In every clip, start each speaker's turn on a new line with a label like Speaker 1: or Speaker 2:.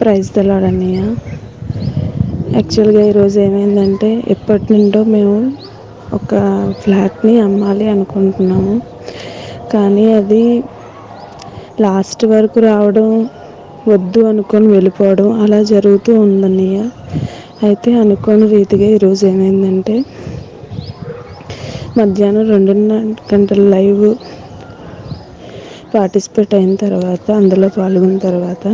Speaker 1: Praise తెలాడన్నయ్య యాక్చువల్గా ఈరోజు ఏమైందంటే ఎప్పటి నుండో మేము ఒక ఫ్లాట్ని అమ్మాలి అనుకుంటున్నాము. కానీ అది లాస్ట్ వరకు రావడం వద్దు అనుకొని వెళ్ళిపోవడం అలా జరుగుతూ ఉందన్నయ్య. అయితే అనుకోని రీతిగా ఈరోజు ఏమైందంటే మధ్యాహ్నం రెండున్నర గంటల లైవ్ పార్టిసిపేట్ అయిన తర్వాత అందులో పాల్గొన్న తర్వాత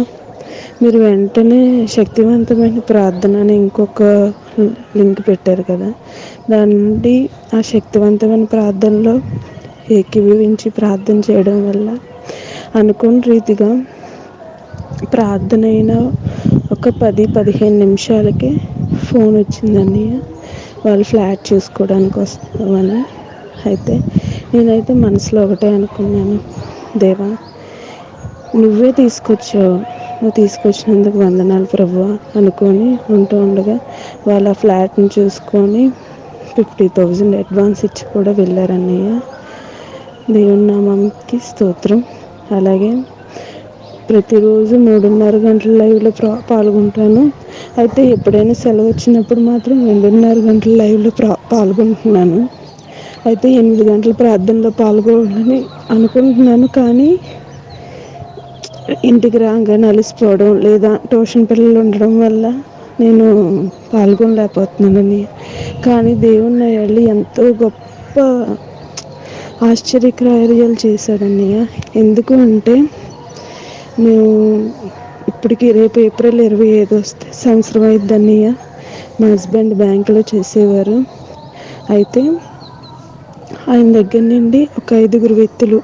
Speaker 1: మీరు వెంటనే శక్తివంతమైన ప్రార్థన అని ఇంకొక లింక్ పెట్టారు కదా. దాని నుండి ఆ శక్తివంతమైన ప్రార్థనలో ఏకీభవించి ప్రార్థన చేయడం వల్ల అనుకున్న రీతిగా ప్రార్థన అయిన ఒక పది పదిహేను నిమిషాలకే ఫోన్ వచ్చిందండి వాళ్ళు ఫ్లాట్ చూసుకోవడానికి వస్తామని అయితే నేనైతే మనసులో ఒకటే అనుకున్నాను. దేవా నువ్వే తీసుకొచ్చావు. నువ్వు తీసుకొచ్చినందుకు వందనాలు ప్రభు అనుకొని ఉంటూ ఉండగా వాళ్ళ ఫ్లాట్ని చూసుకొని ఫిఫ్టీ థౌజండ్ అడ్వాన్స్ ఇచ్చి కూడా వెళ్ళారు అన్నయ్య దేవుని నామంకి స్తోత్రం. అలాగే ప్రతిరోజు మూడున్నర గంటల లైవ్లో పాల్గొంటాను. అయితే ఎప్పుడైనా సెలవు వచ్చినప్పుడు మాత్రం రెండున్నర గంటల లైవ్లో పాల్గొంటున్నాను. అయితే ఎనిమిది గంటల ప్రార్థనలో పాల్గొనాలని అనుకుంటున్నాను కానీ ఇంటికి రాగానే అలసిపోవడం లేదా ట్యూషన్ పిల్లలు ఉండడం వల్ల నేను పాల్గొనలేకపోతున్నానని. కానీ దేవుని వెళ్ళి ఎంతో గొప్ప ఆశ్చర్యకార్యాలు చేశాడన్నయ్య. ఎందుకు అంటే మేము ఇప్పటికి రేపు ఏప్రిల్ ఇరవై ఐదు వస్తే సంవత్సరం అయిద్ది అన్నయ్య మా హస్బెండ్ బ్యాంకులో చేసేవారు. అయితే ఆయన దగ్గర నుండి ఒక ఐదుగురు వ్యక్తులు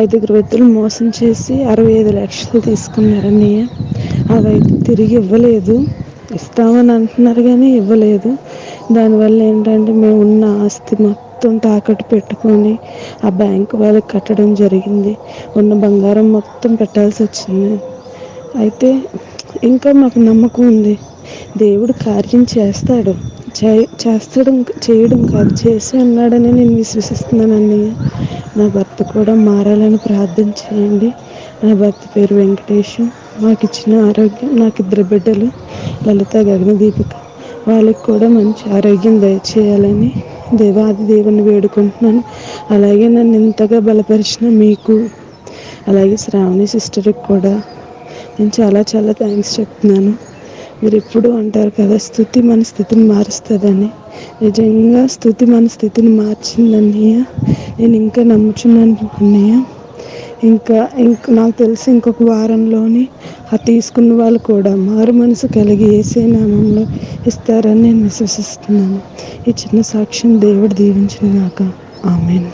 Speaker 1: ఐదుగురు వ్యక్తులు మోసం చేసి అరవై ఐదు లక్షలు తీసుకున్నారు అవి తిరిగి ఇవ్వలేదు. ఇస్తామని అంటున్నారు కానీ ఇవ్వలేదు. దానివల్ల ఏంటంటే మేము ఉన్న ఆస్తి మొత్తం తాకట్టు పెట్టుకొని ఆ బ్యాంకు వాళ్ళకి కట్టడం జరిగింది. ఉన్న బంగారం మొత్తం పెట్టాల్సి వచ్చింది. అయితే ఇంకా మాకు నమ్మకం ఉంది. దేవుడు కార్యం చేస్తాడు. చే చేస్తాడు చేయడం కాదు చేసి ఉన్నాడని నేను విశ్వసిస్తున్నాను నా భర్త కూడా మారాలని ప్రార్థన చేయండి. నా భర్త పేరు వెంకటేష్ మాకు ఇచ్చిన ఆరోగ్యం నాకు ఇద్దరు బిడ్డలు లలిత గగనదీపిక వాళ్ళకి కూడా మంచి ఆరోగ్యం దయచేయాలని దేవాది దేవుని వేడుకుంటున్నాను. అలాగే నన్ను ఇంతగా బలపరిచిన మీకు అలాగే శ్రావణి సిస్టర్కి కూడా నేను చాలా చాలా థ్యాంక్స్ చెప్తున్నాను. మీరు ఎప్పుడు అంటారు కదా స్థుతి మన స్థితిని మారుస్తుందని. నిజంగా స్థుతి మన స్థితిని మార్చిందన్నయ్య నేను ఇంకా నమ్ముచున్నాను అన్నయ్య. ఇంకా ఇంక నాకు తెలిసి ఇంకొక వారంలోని ఆ తీసుకున్న వాళ్ళు కూడా మారు మనసు కలిగి ఏసే నామంలో ఇస్తారని నేను విశ్వసిస్తున్నాను. ఈ చిన్న సాక్ష్యం దేవుడు దీవించిన గాక ఆమెను.